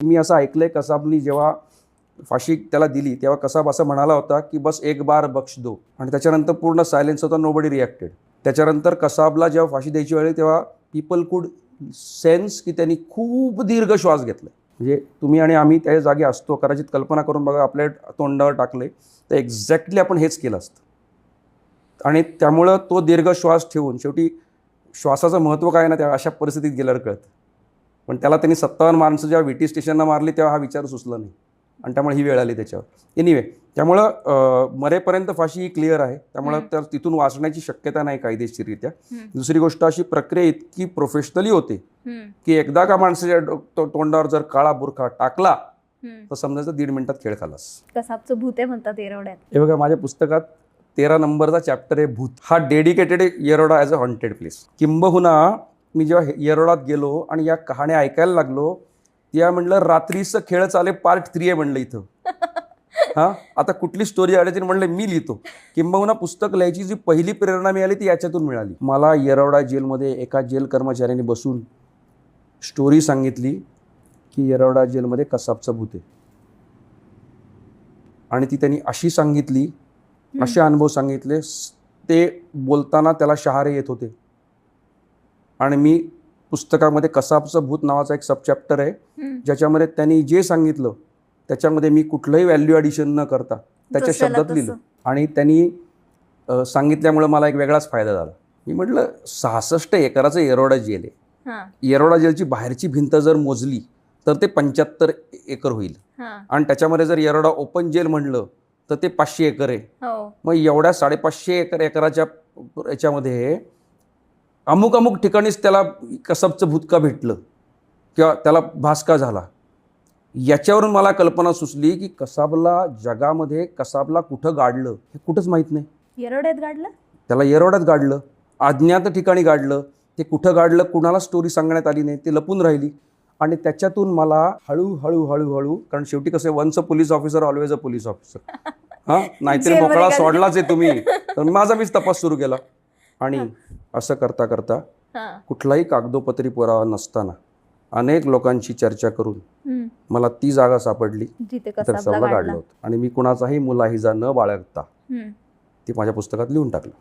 मी असं ऐकलंय कसाबनी जेव्हा फाशी त्याला दिली तेव्हा कसाब असं म्हणाला होता की बस एक बार बक्ष दो. आणि त्याच्यानंतर पूर्ण सायलेन्स होता नोबडी रिॲक्टेड त्याच्यानंतर कसाबला जेव्हा फाशी द्यायची वेळ तेव्हा पीपल कुड सेन्स की त्यांनी खूप दीर्घ श्वास घेतला म्हणजे तुम्ही आणि आम्ही त्या जागी असतो कदाचित कल्पना करून बघा आपल्या तोंडावर टाकले तर एक्झॅक्टली आपण हेच केलं असतं. आणि त्यामुळं तो दीर्घ श्वास ठेवून शेवटी श्वासाचं महत्त्व काय ना त्या अशा परिस्थितीत गेल्यावर कळतं. पण त्याला त्यांनी सत्तावन्न माणसं जेव्हा व्ही टी स्टेशनला मारली तेव्हा हा विचार सुचला नाही. आणि त्यामुळे ही वेळ आली त्याच्यावर. एनिवे त्यामुळं मरेपर्यंत फाशी ही क्लिअर आहे. त्यामुळं. तर तिथून वाचण्याची शक्यता नाही कायदेशीररित्या. दुसरी गोष्ट अशी प्रक्रिया इतकी प्रोफेशनली होते की एकदा का माणसाच्या तोंडावर जर काळा बुरखा टाकला. तर समजायचं दीड मिनिटात खेळ खालास. कसाबचं भूत आहे म्हणतात येरवड्यात. हे बघा माझ्या पुस्तकात तेरा नंबरचा चॅप्टर आहे भूत. हा dedicated Yerawada as a haunted place किंबहुना मी जेव्हा येरोडात गेलो आणि या कहाण्या ऐकायला लागलो त्या म्हणलं रात्रीचं खेळ चाले पार्ट थ्री आहे म्हणलं इथं. हा? आता कुठली स्टोरी आल्याची म्हणलं मी लिहितो. किंबहुना पुस्तक लिहायची जी पहिली प्रेरणा मिळाली ती याच्यातून मिळाली. मला येरवडा जेलमध्ये एका जेल कर्मचाऱ्याने बसून स्टोरी सांगितली की येरवडा जेलमध्ये कसाबचा भूत आहे. आणि ती त्यांनी अशी सांगितली असे अनुभव सांगितले ते बोलताना त्याला शहारे येत होते. आणि मी पुस्तकामध्ये कसाबचं भूत नावाचा एक सबचॅप्टर आहे हम्म. ज्याच्यामध्ये त्यांनी जे सांगितलं त्याच्यामध्ये मी कुठलंही व्हॅल्यू ॲडिशन न करता त्याच्या शब्दात. लिहिलं. आणि त्यांनी सांगितल्यामुळं मला एक वेगळाच फायदा झाला. मी म्हटलं सहासष्ट एकराचं येरोडा जेल आहे. येरोडा जेलची बाहेरची भिंत जर मोजली तर ते पंच्याहत्तर एकर होईल. हा. आणि त्याच्यामध्ये जर येरोडा ओपन जेल म्हणलं तर ते पाचशे एकर आहे. हो. मग एवढ्या साडेपाचशे एकर एकराच्या याच्यामध्ये अमुक अमुक ठिकाणीच त्याला कसबचं भूत का भेटलं किंवा त्याला भास का झाला. याच्यावरून मला कल्पना सुचली की कसाबला जगामध्ये कसाबला कुठं गाडलं हे कुठंच माहीत नाही. येरवड्यात गाडलं? त्याला येरवड्यात गाडलं अज्ञात ठिकाणी गाडलं ते कुठं गाडलं कुणाला स्टोरी सांगण्यात आली नाही ते लपून राहिली. आणि त्याच्यातून मला हळूहळू हळूहळू कारण शेवटी कसं once a police officer always a police officer हां? नाहीतरी मोकळा. सोडलाच आहे तुम्ही. तर माझा मीच तपास सुरू केला. आणि असं करता करता कुठलाही कागदोपत्री पुरावा नसताना अनेक लोकांची चर्चा करून. मला ती जागा सापडली तर काढलं होतं. आणि मी कुणाचाही मुलाहिजा न बाळगता. ती माझ्या पुस्तकात लिहून टाकलं.